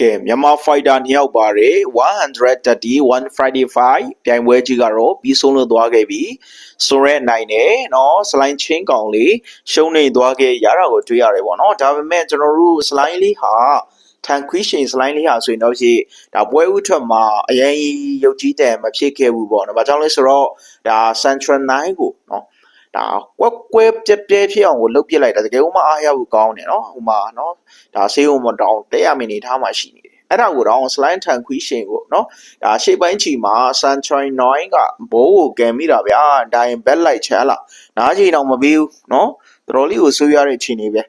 ကဲမြန်မာဖိုက်တာနှစ်ယောက်ပါတယ်130 155ပြိုင်ပွဲကြီးကတော့ပြီးဆုံးလို့သွားခဲ့ပြီဆိုရက်နိုင်နဲ့เนาะစလိုင်းချင်းကောင်လေးရှုံးနေသွားခဲ့ရတာကိုတွေ့ရတယ်ပေါ့เนาะဒါပေမဲ့ကျွန်တော်တို့စလိုင်းလေးဟာထန်ခွီရှင်စလိုင်းလေးဟာဆိုရင်တော့ရှိဒါပွဲဥထွက်မှာအရင်ရုပ်ကြီးတယ်မဖြစ်ခဲ့ဘူးပေါ့เนาะဘာကြောင့်လဲဆိုတော့ဒါ Central 9ကိုเนาะ ဒါကွက်ကွဲပြက်ပြဲဖြစ်အောင်ကိုလှုပ်ပြစ်လိုက်တာတကယ်ဟိုမှာအားရဖို့ကောင်းတယ်နော်ဟိုမှာနော်ဒါဆေးဟိုမတောင်းတက်ရမင်းနေထားမှရှိနေတယ်အဲ့ဒါကိုတော့ slime ထန်ခွီးရှင်ကိုနော်ဒါရှေ့ပိုင်းချီမှာ sunshine 9ကဘိုးကိုကံမိတာဗျာဒါရင် back light ချမ်းလာနားချီတော့မပြီးဘူးနော်တော်တော်လေးကိုဆွေးရတဲ့ချိန်လေးပဲ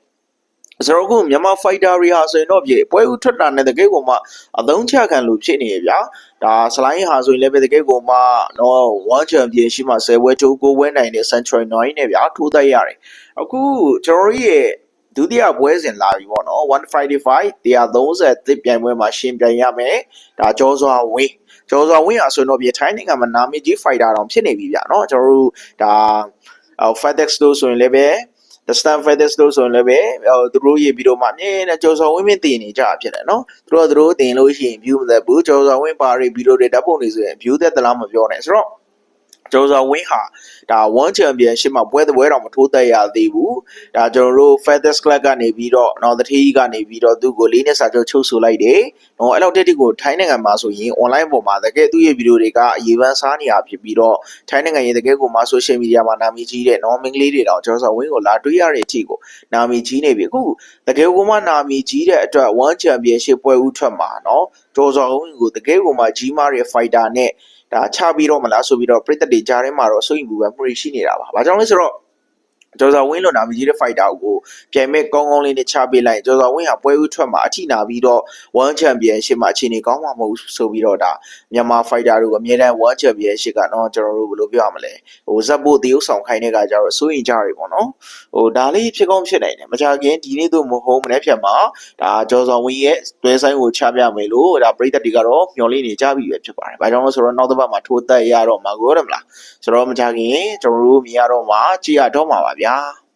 ဆိုတော့ခုမြန်မာ fighter တွေဟာဆိုရင်တော့ပြေပွဲဥထွက်တာနဲ့တကယ်ကိုမှအသုံးချခံလို့ဖြစ်နေရဗျာဒါစလိုင်းဟာဆိုရင်လည်းပဲတကယ်ကိုမှတော့ one champion ရှိမှ10ပွဲတိုးကိုဝဲနိုင်တဲ့ central 9နဲ့ဗျာထိုးသက်ရတယ်အခုကျွန်တော်ရဲ့ဒုတိယပွဲစဉ်လာပြီပေါ့နော်155 130တစ်ပြိုင်ပွဲမှာရှင်ပြိုင်ရမယ်ဒါကျော်စွာဝင်းကျော်စွာဝင်းဟာဆိုရင်တော့ပြေထိုင်းနိုင်ငံမှာနာမည်ကြီး fighter တောင်ဖြစ်နေပြီဗျာနော်ကျွန်တော်တို့ဒါ FedEx တို့ဆိုရင်လည်းပဲ the stamp feathers တို့ဆိုရင်လည်းပဲဟိုသူတို့ရေးပြီးတော့မှအမြဲတမ်းကြော်စော်ဝင်းမင်းတင်နေကြဖြစ်တယ်နော်သူတို့ကသူတို့တင်လို့ရှိရင် view မသက်ဘူးကြော်စော်ဝင်းပါရီဗီဒီယိုတွေဓာတ်ပုံတွေဆိုရင် view သက်သလားမပြောနဲ့ဆိုတော့ ကျော်စော်ဝင်းဟာဒါ one championship မှာပွဲတစ်ပွဲတော့မထိုးသက်ရသေးဘူးဒါကျွန်တော်တို့ feathers club ကနေပြီးတော့နော်တတိကနေပြီးတော့သူ့ကိုလေးနဲ့စာချုပ်ချုပ်ဆိုလိုက်တယ်နော်အဲ့လောက်တက်တက်ကိုထိုင်းနိုင်ငံမှာဆိုရင် online ပေါ်မှာတကယ်သူ့ရဲ့ဗီဒီယိုတွေကအရေးပန်းစားနေရဖြစ်ပြီးတော့ထိုင်းနိုင်ငံရဲ့တကယ်ကိုမှ social media မှာနာမည်ကြီးတဲ့နော်မင်းကလေးတွေတော့ကျော်စော်ဝင်းကိုလာတွေ့ရတဲ့အထိကိုနာမည်ကြီးနေပြီအခုတကယ်ကိုမှနာမည်ကြီးတဲ့အတွက် one championship ပွဲဥထွက်မှာနော် ကျော်စော်ဝင်းကိုတကယ်ကိုမှကြီးမားတဲ့ fighter နဲ့ဒါချပြီးတော့မလားဆိုပြီးတော့ပြည်သက်တွေကြားထဲမှာတော့စိုးရိမ်မှုပဲမှုရှိနေတာပါ။ဘာကြောင့်လဲဆိုတော့ ကျော်စာဝင်းလိုနာမည်ကြီးတဲ့ fighter ကိုပြိုင်မဲ့ကောင်းကောင်းလေးနဲ့ချပေးလိုက်ကျော်စာဝင်းဟာပွဲဥထွက်မှာအထိနာပြီးတော့ one championship မှာအခြေအနေကောင်းမှာမဟုတ်ဘူးဆိုပြီးတော့ဒါမြန်မာ fighter တို့အမြဲတမ်း one championship ကတော့ကျွန်တော်တို့ဘယ်လိုပြောရမလဲဟိုဇက်ဖို့တရုပ်ဆောင်ခိုင်းတဲ့ကကြတော့စိုးရင်ကြရပေါ့နော်ဟိုဒါလေးဖြစ်ကောင်းဖြစ်နိုင်တယ်မကြခင်ဒီနေ့တို့မဟုတ်မနေ့ဖြတ်မှာဒါကျော်စာဝင်းရဲ့တွဲဆိုင်ကိုချပြမယ်လို့ဒါပြည်သက်တွေကတော့မျှော်လင့်နေကြပြီပဲဖြစ်ပါတယ်။ဘာကြောင့်လဲဆိုတော့နောက်တစ်ပတ်မှာထိုးသက်ရတော့မှာကိုရမလားဆိုတော့မကြခင်ကျွန်တော်တို့မြင်ရတော့မှာကြည်ရတော့မှာပါဗျာ။